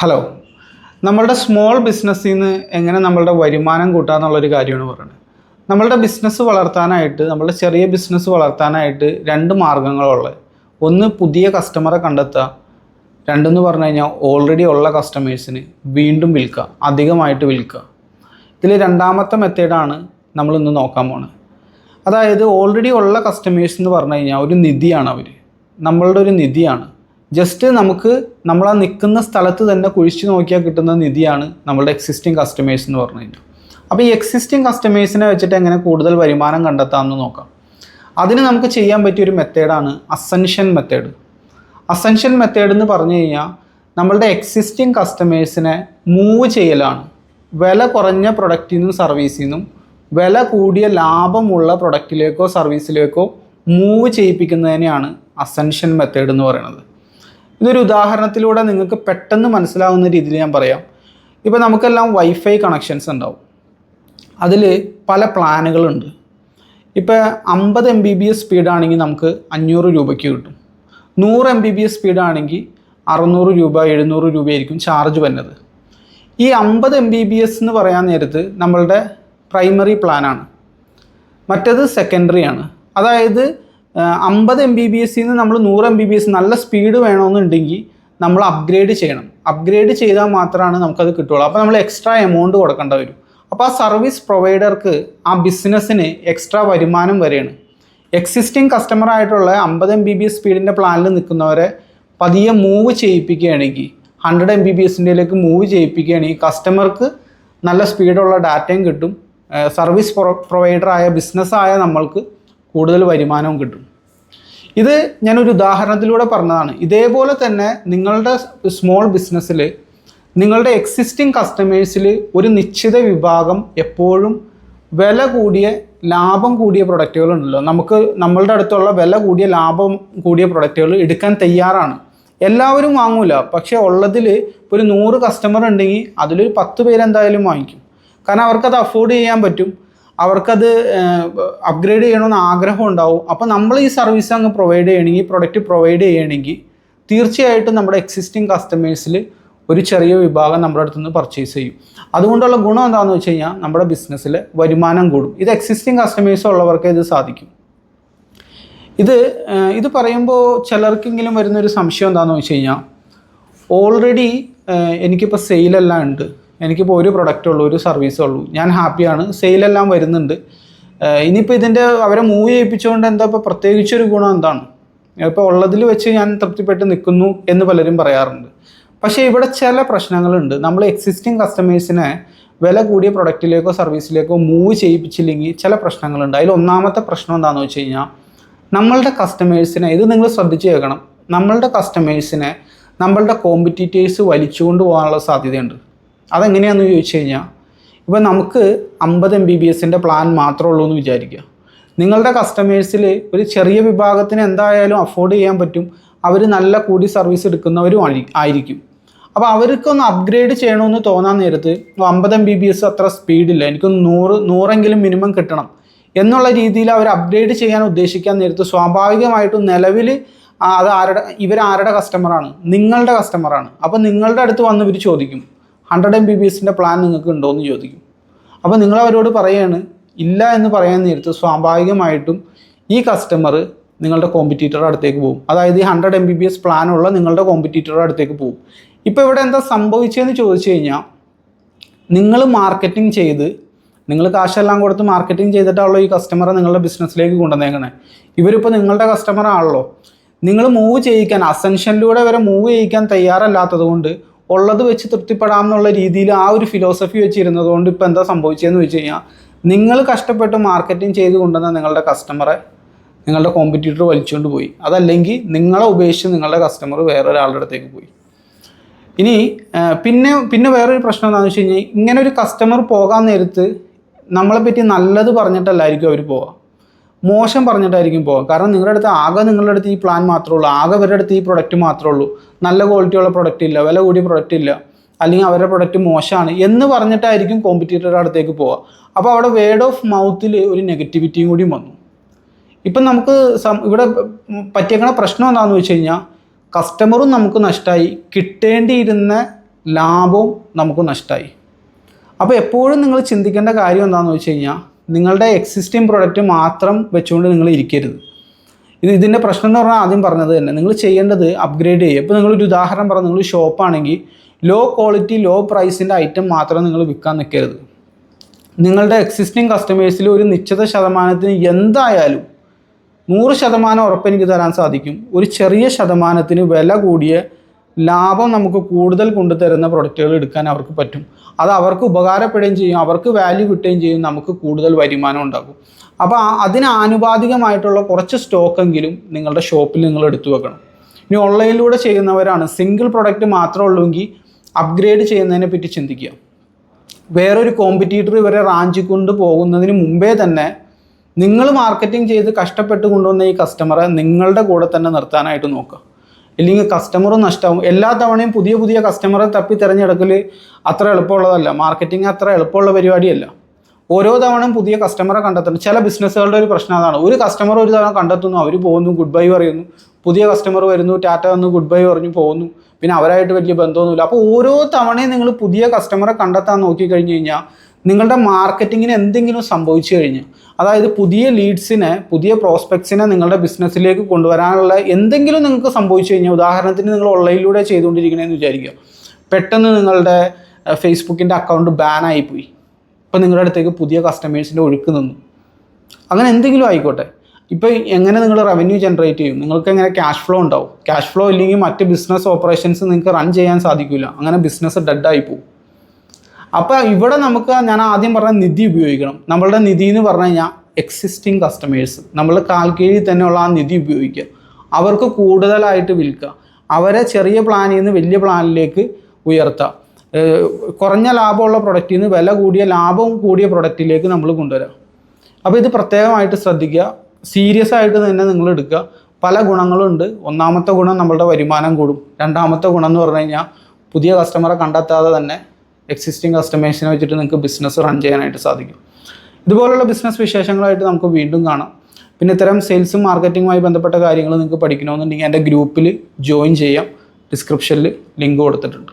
Hello നമ്മളുടെ small ബിസിനസ്സിൽ നിന്ന് എങ്ങനെ നമ്മളുടെ വരുമാനം കൂട്ടുക എന്നുള്ളൊരു കാര്യമാണ് പറയുന്നത് നമ്മളുടെ ബിസിനസ് വളർത്താനായിട്ട് നമ്മളുടെ ചെറിയ ബിസിനസ് വളർത്താനായിട്ട് രണ്ട് മാർഗങ്ങളുള്ളത് ഒന്ന് പുതിയ കസ്റ്റമറെ കണ്ടെത്തുക. രണ്ടെന്ന് പറഞ്ഞു കഴിഞ്ഞാൽ ഓൾറെഡി ഉള്ള കസ്റ്റമേഴ്സിന് വീണ്ടും വിൽക്കുക. അധികമായിട്ട് വിൽക്കുക. ഇതിൽ രണ്ടാമത്തെ മെത്തേഡാണ് നമ്മൾ ഇന്ന് നോക്കാൻ പോണത്. അതായത് ഓൾറെഡി ഉള്ള കസ്റ്റമേഴ്സ് എന്ന് പറഞ്ഞു കഴിഞ്ഞാൽ ഒരു നിധിയാണ് അവർ നമ്മളുടെ ഒരു നിധിയാണ്. ജസ്റ്റ് നമുക്ക് നമ്മൾ ആ നിൽക്കുന്ന സ്ഥലത്ത് തന്നെ കുഴിച്ചു നോക്കിയാൽ കിട്ടുന്ന നിധിയാണ് നമ്മളുടെ എക്സിസ്റ്റിംഗ് കസ്റ്റമേഴ്സ് എന്ന് പറഞ്ഞു കഴിഞ്ഞാൽ അപ്പോൾ ഈ എക്സിസ്റ്റിംഗ് കസ്റ്റമേഴ്സിനെ വെച്ചിട്ട് എങ്ങനെ കൂടുതൽ വരുമാനം കണ്ടെത്താമെന്ന് നോക്കാം. അതിന് നമുക്ക് ചെയ്യാൻ പറ്റിയ ഒരു മെത്തേഡാണ് അസെൻഷൻ മെത്തേഡ് അസെൻഷൻ മെത്തേഡ് എന്ന് പറഞ്ഞു കഴിഞ്ഞാൽ നമ്മളുടെ എക്സിസ്റ്റിംഗ് കസ്റ്റമേഴ്സിനെ മൂവ് ചെയ്യലാണ്. വില കുറഞ്ഞ പ്രൊഡക്റ്റിൽ നിന്നും സർവീസിൽ നിന്നും വില കൂടിയ ലാഭമുള്ള പ്രൊഡക്റ്റിലേക്കോ സർവീസിലേക്കോ മൂവ് ചെയ്യിപ്പിക്കുന്നതിനെയാണ് അസെൻഷൻ മെത്തേഡ് എന്ന് പറയുന്നത്. ഇതൊരു ഉദാഹരണത്തിലൂടെ നിങ്ങൾക്ക് പെട്ടെന്ന് മനസ്സിലാവുന്ന രീതിയിൽ ഞാൻ പറയാം. ഇപ്പോൾ നമുക്കെല്ലാം വൈഫൈ കണക്ഷൻസ് ഉണ്ടാവും. അതിൽ പല പ്ലാനുകളുണ്ട് ഇപ്പോൾ അമ്പത് എം ബി ബി എസ് സ്പീഡാണെങ്കിൽ നമുക്ക് അഞ്ഞൂറ് രൂപയ്ക്ക് കിട്ടും. നൂറ് എം ബി ബി എസ് സ്പീഡാണെങ്കിൽ അറുന്നൂറ് രൂപ എഴുന്നൂറ് രൂപയായിരിക്കും ചാർജ് വരുന്നത്. ഈ അമ്പത് എം ബി ബി എസ് എന്ന് പറയാൻ നേരത്ത് നമ്മളുടെ പ്രൈമറി പ്ലാനാണ് മറ്റത് സെക്കൻഡറി ആണ്. അതായത് അമ്പത് എം ബി ബി എസ് നിന്ന് നമ്മൾ നൂറ് എം ബി ബി എസ് നല്ല സ്പീഡ് വേണമെന്നുണ്ടെങ്കിൽ നമ്മൾ അപ്ഗ്രേഡ് ചെയ്യണം. അപ്ഗ്രേഡ് ചെയ്താൽ മാത്രമാണ് നമുക്കത് കിട്ടുള്ളൂ. അപ്പോൾ നമ്മൾ എക്സ്ട്രാ എമൗണ്ട് കൊടുക്കേണ്ട വരും. അപ്പോൾ ആ സർവീസ് പ്രൊവൈഡർക്ക് ആ ബിസിനസ്സിന് എക്സ്ട്രാ വരുമാനം വരെയാണ്. എക്സിസ്റ്റിംഗ് കസ്റ്റമർ ആയിട്ടുള്ള അമ്പത് എം ബി ബി എസ് സ്പീഡിന്റെ പ്ലാനിൽ നിൽക്കുന്നവരെ പതിയെ മൂവ് ചെയ്യിപ്പിക്കുകയാണെങ്കിൽ ഹൺഡ്രഡ് എം ബി ബി എസിന്റെയിലേക്ക് മൂവ് ചെയ്യിപ്പിക്കുകയാണെങ്കിൽ കസ്റ്റമർക്ക് നല്ല സ്പീഡുള്ള ഡാറ്റയും കിട്ടും സർവീസ് പ്രൊ പ്രൊവൈഡറായ ബിസിനസ്സായ നമ്മൾക്ക് കൂടുതൽ വരുമാനവും കിട്ടും. ഇത് ഞാനൊരു ഉദാഹരണത്തിലൂടെ പറഞ്ഞതാണ്. ഇതേപോലെ തന്നെ നിങ്ങളുടെ സ്മോൾ ബിസിനസ്സിൽ നിങ്ങളുടെ എക്സിസ്റ്റിംഗ് കസ്റ്റമേഴ്സിൽ ഒരു നിശ്ചിത വിഭാഗം എപ്പോഴും വില കൂടിയ ലാഭം കൂടിയ പ്രൊഡക്റ്റുകൾ ഉണ്ടല്ലോ നമുക്ക് നമ്മളുടെ അടുത്തുള്ള വില കൂടിയ ലാഭം കൂടിയ പ്രൊഡക്റ്റുകൾ എടുക്കാൻ തയ്യാറാണ്. എല്ലാവരും വാങ്ങൂല. പക്ഷേ ഉള്ളതിൽ ഒരു നൂറ് കസ്റ്റമർ ഉണ്ടെങ്കിൽ അതിലൊരു പത്ത് പേരെന്തായാലും വാങ്ങിക്കും. കാരണം അവർക്കത് അഫോർഡ് ചെയ്യാൻ പറ്റും. അവർക്കത് അപ്ഗ്രേഡ് ചെയ്യണമെന്ന് ആഗ്രഹം ഉണ്ടാവും അപ്പോൾ നമ്മൾ ഈ സർവീസ് അങ്ങ് പ്രൊവൈഡ് ചെയ്യണമെങ്കിൽ പ്രൊഡക്റ്റ് പ്രൊവൈഡ് ചെയ്യണമെങ്കിൽ തീർച്ചയായിട്ടും നമ്മുടെ എക്സിസ്റ്റിംഗ് കസ്റ്റമേഴ്സിൽ ഒരു ചെറിയ വിഭാഗം നമ്മുടെ അടുത്ത് നിന്ന് പർച്ചേസ് ചെയ്യും. അതുകൊണ്ടുള്ള ഗുണം എന്താണെന്ന് വെച്ച് കഴിഞ്ഞാൽ നമ്മുടെ ബിസിനസ്സിൽ വരുമാനം കൂടും. ഇത് എക്സിസ്റ്റിംഗ് കസ്റ്റമേഴ്സ് ഉള്ളവർക്ക് ഇത് സാധിക്കും. ഇത് ഇത് പറയുമ്പോൾ ചിലർക്കെങ്കിലും വരുന്നൊരു സംശയം എന്താണെന്ന് വെച്ച് കഴിഞ്ഞാൽ ഓൾറെഡി എനിക്കിപ്പോൾ സെയിലെല്ലാം ഉണ്ട്. എനിക്കിപ്പോൾ ഒരു പ്രൊഡക്റ്റ് ഉള്ളൂ ഒരു സർവീസേ ഉള്ളൂ. ഞാൻ ഹാപ്പിയാണ് സെയിലെല്ലാം വരുന്നുണ്ട്. ഇനിയിപ്പോൾ ഇതിന്റെ അവരെ മൂവ് ചെയ്യിപ്പിച്ചുകൊണ്ട് എന്താ ഇപ്പോൾ പ്രത്യേകിച്ചൊരു ഗുണം എന്താണ്? ഇപ്പോൾ ഉള്ളതിൽ വെച്ച് ഞാൻ തൃപ്തിപ്പെട്ട് നിൽക്കുന്നു എന്ന് പലരും പറയാറുണ്ട്. പക്ഷേ ഇവിടെ ചില പ്രശ്നങ്ങളുണ്ട്. നമ്മൾ എക്സിസ്റ്റിംഗ് കസ്റ്റമേഴ്സിനെ വില കൂടിയ പ്രൊഡക്റ്റിലേക്കോ സർവീസിലേക്കോ മൂവ് ചെയ്യിപ്പിച്ചില്ലെങ്കിൽ ചില പ്രശ്നങ്ങളുണ്ട്. അതിൽ ഒന്നാമത്തെ പ്രശ്നം എന്താണെന്ന് വെച്ച് കഴിഞ്ഞാൽ നമ്മളുടെ കസ്റ്റമേഴ്സിനെ ഇത് നിങ്ങൾ ശ്രദ്ധിച്ച് കേൾക്കണം. നമ്മളുടെ കസ്റ്റമേഴ്സിനെ നമ്മളുടെ കോമ്പറ്റീറ്റേഴ്സ് വലിച്ചുകൊണ്ട് പോകാനുള്ള സാധ്യതയുണ്ട്. അതെങ്ങനെയാണെന്ന് ചോദിച്ചു കഴിഞ്ഞാൽ ഇപ്പോൾ നമുക്ക് അമ്പത് എം ബി ബി എസിന്റെ പ്ലാൻ മാത്രമേ ഉള്ളൂ എന്ന് വിചാരിക്കുക. നിങ്ങളുടെ കസ്റ്റമേഴ്സിൽ ഒരു ചെറിയ വിഭാഗത്തിന് എന്തായാലും അഫോർഡ് ചെയ്യാൻ പറ്റും. അവർ നല്ല കൂടി സർവീസ് എടുക്കുന്നവരും ആയിരിക്കും. അപ്പോൾ അവർക്കൊന്ന് അപ്ഗ്രേഡ് ചെയ്യണമെന്ന് തോന്നാൻ നേരത്ത് അമ്പത് എം ബി ബി എസ് അത്ര സ്പീഡില്ല എനിക്കൊന്ന് നൂറ് നൂറെങ്കിലും മിനിമം കിട്ടണം. എന്നുള്ള രീതിയിൽ അവർ അപ്ഗ്രേഡ് ചെയ്യാൻ ഉദ്ദേശിക്കാൻ നേരത്ത് സ്വാഭാവികമായിട്ടും നിലവിൽ അത് ആരുടെ ഇവരാരുടെ കസ്റ്റമറാണ് നിങ്ങളുടെ കസ്റ്റമറാണ് അപ്പോൾ നിങ്ങളുടെ അടുത്ത് വന്ന് ഇവർ ചോദിക്കും. ഹൺഡ്രഡ് എം ബി ബി എസിന്റെ പ്ലാൻ നിങ്ങൾക്ക് ഉണ്ടോ എന്ന് ചോദിക്കും. അപ്പോൾ നിങ്ങൾ അവരോട് പറയാണ് ഇല്ല എന്ന് പറയാൻ നേരത്ത് സ്വാഭാവികമായിട്ടും ഈ കസ്റ്റമർ നിങ്ങളുടെ കോമ്പറ്റീറ്ററുടെ അടുത്തേക്ക് പോകും. അതായത് ഈ hundred M B B S പ്ലാനുള്ള നിങ്ങളുടെ കോമ്പറ്റീറ്ററുടെ അടുത്തേക്ക് പോകും. ഇപ്പോൾ ഇവിടെ എന്താ സംഭവിച്ചതെന്ന് ചോദിച്ചു കഴിഞ്ഞാൽ നിങ്ങൾ മാർക്കറ്റിംഗ് ചെയ്ത് നിങ്ങൾ കാശെല്ലാം കൊടുത്ത് മാർക്കറ്റിംഗ് ചെയ്തിട്ടാണല്ലോ ഈ കസ്റ്റമറെ നിങ്ങളുടെ ബിസിനസ്സിലേക്ക് കൊണ്ടുവന്നേക്കണേ. ഇവരിപ്പോൾ നിങ്ങളുടെ കസ്റ്റമർ ആണല്ലോ. നിങ്ങൾ മൂവ് ചെയ്യിക്കാൻ അസെൻഷനിലൂടെ വരെ മൂവ് ചെയ്യിക്കാൻ തയ്യാറല്ലാത്തത് കൊണ്ട് ഉള്ളത് വെച്ച് തൃപ്തിപ്പെടാം എന്നുള്ള രീതിയിൽ ആ ഒരു ഫിലോസഫി വെച്ചിരുന്നത് കൊണ്ട് ഇപ്പോൾ എന്താ സംഭവിച്ചതെന്ന് വെച്ച് കഴിഞ്ഞാൽ നിങ്ങൾ കഷ്ടപ്പെട്ട് മാർക്കറ്റിംഗ് ചെയ്ത് കൊണ്ടുവന്ന നിങ്ങളുടെ കസ്റ്റമറെ നിങ്ങളുടെ കോമ്പറ്റീറ്റർ വലിച്ചുകൊണ്ട് പോയി. അതല്ലെങ്കിൽ നിങ്ങളെ ഉപേക്ഷിച്ച് നിങ്ങളുടെ കസ്റ്റമർ വേറൊരാളുടെ അടുത്തേക്ക് പോയി. ഇനി പിന്നെ പിന്നെ വേറൊരു പ്രശ്നം എന്താണെന്ന് വെച്ച് കഴിഞ്ഞാൽ ഇങ്ങനെ ഒരു കസ്റ്റമർ പോകാൻ നേരത്ത് നമ്മളെ പറ്റി നല്ലത് പറഞ്ഞിട്ടല്ലായിരിക്കും അവർ പോവുക മോശം പറഞ്ഞിട്ടായിരിക്കും പോവുക. കാരണം നിങ്ങളുടെ അടുത്ത് ആകെ നിങ്ങളുടെ അടുത്ത് ഈ പ്ലാൻ മാത്രമേ ഉള്ളൂ. ആകെ അവരുടെ അടുത്ത് ഈ പ്രൊഡക്റ്റ് മാത്രമേ ഉള്ളൂ. നല്ല ക്വാളിറ്റിയുള്ള പ്രൊഡക്റ്റ് ഇല്ല വില കൂടിയ പ്രൊഡക്റ്റ് ഇല്ല. അല്ലെങ്കിൽ അവരുടെ പ്രൊഡക്റ്റ് മോശമാണ് എന്ന് പറഞ്ഞിട്ടായിരിക്കും കോമ്പറ്റീറ്ററുടെ അടുത്തേക്ക് പോവുക. അപ്പോൾ അവിടെ വേർഡ് ഓഫ് മൗത്തിൽ ഒരു നെഗറ്റിവിറ്റിയും കൂടി വന്നു. ഇപ്പം നമുക്ക് ഇവിടെ പറ്റിയേക്കണ പ്രശ്നം എന്താണെന്ന് വെച്ച് കഴിഞ്ഞാൽ കസ്റ്റമറും നമുക്ക് നഷ്ടമായി കിട്ടേണ്ടിയിരുന്ന ലാഭവും നമുക്ക് നഷ്ടമായി അപ്പോൾ എപ്പോഴും നിങ്ങൾ ചിന്തിക്കേണ്ട കാര്യം എന്താണെന്ന് വെച്ച് കഴിഞ്ഞാൽ നിങ്ങളുടെ എക്സിസ്റ്റിംഗ് പ്രൊഡക്റ്റ് മാത്രം വെച്ചുകൊണ്ട് നിങ്ങൾ ഇരിക്കരുത്. ഇത് ഇതിന്റെ പ്രശ്നം എന്ന് പറഞ്ഞാൽ ആദ്യം പറഞ്ഞത് തന്നെ നിങ്ങൾ ചെയ്യേണ്ടത് അപ്ഗ്രേഡ് ചെയ്യുക. ഇപ്പോൾ നിങ്ങളൊരു ഉദാഹരണം പറഞ്ഞു നിങ്ങൾ ഷോപ്പാണെങ്കിൽ ലോ ക്വാളിറ്റി ലോ പ്രൈസിന്റെ ഐറ്റം മാത്രം നിങ്ങൾ വിൽക്കാൻ നിൽക്കരുത്. നിങ്ങളുടെ എക്സിസ്റ്റിംഗ് കസ്റ്റമേഴ്സിൽ ഒരു നിശ്ചിത ശതമാനത്തിന് എന്തായാലും നൂറ് ശതമാനം ഉറപ്പ് എനിക്ക് തരാൻ സാധിക്കും. ഒരു ചെറിയ ശതമാനത്തിന് വില കൂടിയ ലാഭം നമുക്ക് കൂടുതൽ കൊണ്ടുതരുന്ന പ്രൊഡക്റ്റുകൾ എടുക്കാൻ അവർക്ക് പറ്റും. അത് അവർക്ക് ഉപകാരപ്പെടുകയും ചെയ്യും അവർക്ക് വാല്യൂ കിട്ടുകയും ചെയ്യും നമുക്ക് കൂടുതൽ വരുമാനം ഉണ്ടാകും. അപ്പോൾ അതിന് ആനുപാതികമായിട്ടുള്ള കുറച്ച് സ്റ്റോക്കെങ്കിലും നിങ്ങളുടെ ഷോപ്പിൽ നിങ്ങൾ എടുത്തു വെക്കണം. ഇനി ഓൺലൈനിലൂടെ ചെയ്യുന്നവരാണ് സിംഗിൾ പ്രൊഡക്റ്റ് മാത്രമേ ഉള്ളൂവെങ്കിൽ അപ്ഗ്രേഡ് ചെയ്യുന്നതിനെ പറ്റി ചിന്തിക്കുക. വേറൊരു കോമ്പറ്റീറ്റർ ഇവരെ റാഞ്ചി കൊണ്ട് പോകുന്നതിന് മുമ്പേ തന്നെ നിങ്ങൾ മാർക്കറ്റിംഗ് ചെയ്ത് കഷ്ടപ്പെട്ട് കൊണ്ടുവന്ന ഈ കസ്റ്റമറെ നിങ്ങളുടെ കൂടെ തന്നെ നിർത്താനായിട്ട് നോക്കുക. ഇല്ലെങ്കിൽ കസ്റ്റമറും നഷ്ടമാവും എല്ലാ തവണയും പുതിയ പുതിയ കസ്റ്റമറെ തപ്പി തിരഞ്ഞെടുക്കൽ അത്ര എളുപ്പമുള്ളതല്ല. മാർക്കറ്റിംഗ് അത്ര എളുപ്പമുള്ള പരിപാടിയല്ല. ഓരോ തവണയും പുതിയ കസ്റ്റമറെ കണ്ടെത്തണം. ചില ബിസിനസ്സുകളുടെ ഒരു പ്രശ്നം അതാണ്. ഒരു കസ്റ്റമർ ഒരു തവണ കണ്ടെത്തുന്നു അവർ പോകുന്നു ഗുഡ് ബൈ പറയുന്നു. പുതിയ കസ്റ്റമർ വരുന്നു ടാറ്റ വന്ന് ഗുഡ് ബൈ പറഞ്ഞു പോകുന്നു. പിന്നെ അവരായിട്ട് വലിയ ബന്ധമൊന്നുമില്ല. അപ്പോൾ ഓരോ തവണയും നിങ്ങൾ പുതിയ കസ്റ്റമറെ കണ്ടെത്താൻ നോക്കിക്കഴിഞ്ഞ് കഴിഞ്ഞാൽ നിങ്ങളുടെ മാർക്കറ്റിങ്ങിന് എന്തെങ്കിലും സംഭവിച്ചു കഴിഞ്ഞാൽ അതായത് പുതിയ ലീഡ്സിനെ പുതിയ പ്രോസ്പെക്ട്സിനെ നിങ്ങളുടെ ബിസിനസ്സിലേക്ക് കൊണ്ടുവരാനുള്ള എന്തെങ്കിലും നിങ്ങൾക്ക് സംഭവിച്ചു കഴിഞ്ഞാൽ ഉദാഹരണത്തിന് നിങ്ങൾ ഓൺലൈനിലൂടെ ചെയ്തുകൊണ്ടിരിക്കണമെന്ന് വിചാരിക്കുക. പെട്ടെന്ന് നിങ്ങളുടെ ഫേസ്ബുക്കിന്റെ അക്കൗണ്ട് ബാനായി പോയി ഇപ്പോൾ നിങ്ങളുടെ അടുത്തേക്ക് പുതിയ കസ്റ്റമേഴ്സിന്റെ ഒഴുക്ക് നിന്നു. അങ്ങനെ എന്തെങ്കിലും ആയിക്കോട്ടെ. ഇപ്പോൾ എങ്ങനെ നിങ്ങൾ റവന്യൂ ജനറേറ്റ് ചെയ്യും? നിങ്ങൾക്ക് എങ്ങനെ ക്യാഷ് ഫ്ലോ ഉണ്ടാവും? ക്യാഷ് ഫ്ലോ ഇല്ലെങ്കിൽ മറ്റ് ബിസിനസ് ഓപ്പറേഷൻസ് നിങ്ങൾക്ക് റൺ ചെയ്യാൻ സാധിക്കില്ല അങ്ങനെ ബിസിനസ് ഡെഡായി പോകും. അപ്പോൾ ഇവിടെ നമുക്ക് ഞാൻ ആദ്യം പറഞ്ഞ നിധി ഉപയോഗിക്കണം. നമ്മളുടെ നിധി എന്ന് പറഞ്ഞു കഴിഞ്ഞാൽ എക്സിസ്റ്റിംഗ് കസ്റ്റമേഴ്സ് നമ്മൾ കാൽക്കീഴിൽ തന്നെയുള്ള ആ നിധി ഉപയോഗിക്കുക. അവർക്ക് കൂടുതലായിട്ട് വിൽക്കുക. അവരെ ചെറിയ പ്ലാനിൽ നിന്ന് വലിയ പ്ലാനിലേക്ക് ഉയർത്തുക. കുറഞ്ഞ ലാഭമുള്ള പ്രൊഡക്റ്റിൽ നിന്ന് വില കൂടിയ ലാഭം കൂടിയ പ്രൊഡക്റ്റിലേക്ക് നമ്മൾ കൊണ്ടുവരാം. അപ്പോൾ ഇത് പ്രത്യേകമായിട്ട് ശ്രദ്ധിക്കുക. സീരിയസ് ആയിട്ട് തന്നെ നിങ്ങൾ എടുക്കുക. പല ഗുണങ്ങളുണ്ട്. ഒന്നാമത്തെ ഗുണം നമ്മളുടെ വരുമാനം കൂടും. രണ്ടാമത്തെ ഗുണം എന്ന് പറഞ്ഞു കഴിഞ്ഞാൽ പുതിയ കസ്റ്റമറെ കണ്ടെത്താതെ തന്നെ എക്സിസ്റ്റിംഗ് കസ്റ്റമേഴ്സിനെ വെച്ചിട്ട് നിങ്ങൾക്ക് ബിസിനസ് റൺ ചെയ്യാനായിട്ട് സാധിക്കും. ഇതുപോലുള്ള ബിസിനസ് വിശേഷങ്ങളായിട്ട് നമുക്ക് വീണ്ടും കാണാം. പിന്നെ ഇത്തരം സെയിൽസും മാർക്കറ്റിങ്ങുമായി ബന്ധപ്പെട്ട കാര്യങ്ങൾ നിങ്ങൾക്ക് പഠിക്കണമെന്നുണ്ടെങ്കിൽ എന്റെ ഗ്രൂപ്പിൽ ജോയിൻ ചെയ്യാം. ഡിസ്ക്രിപ്ഷനിൽ ലിങ്ക് കൊടുത്തിട്ടുണ്ട്.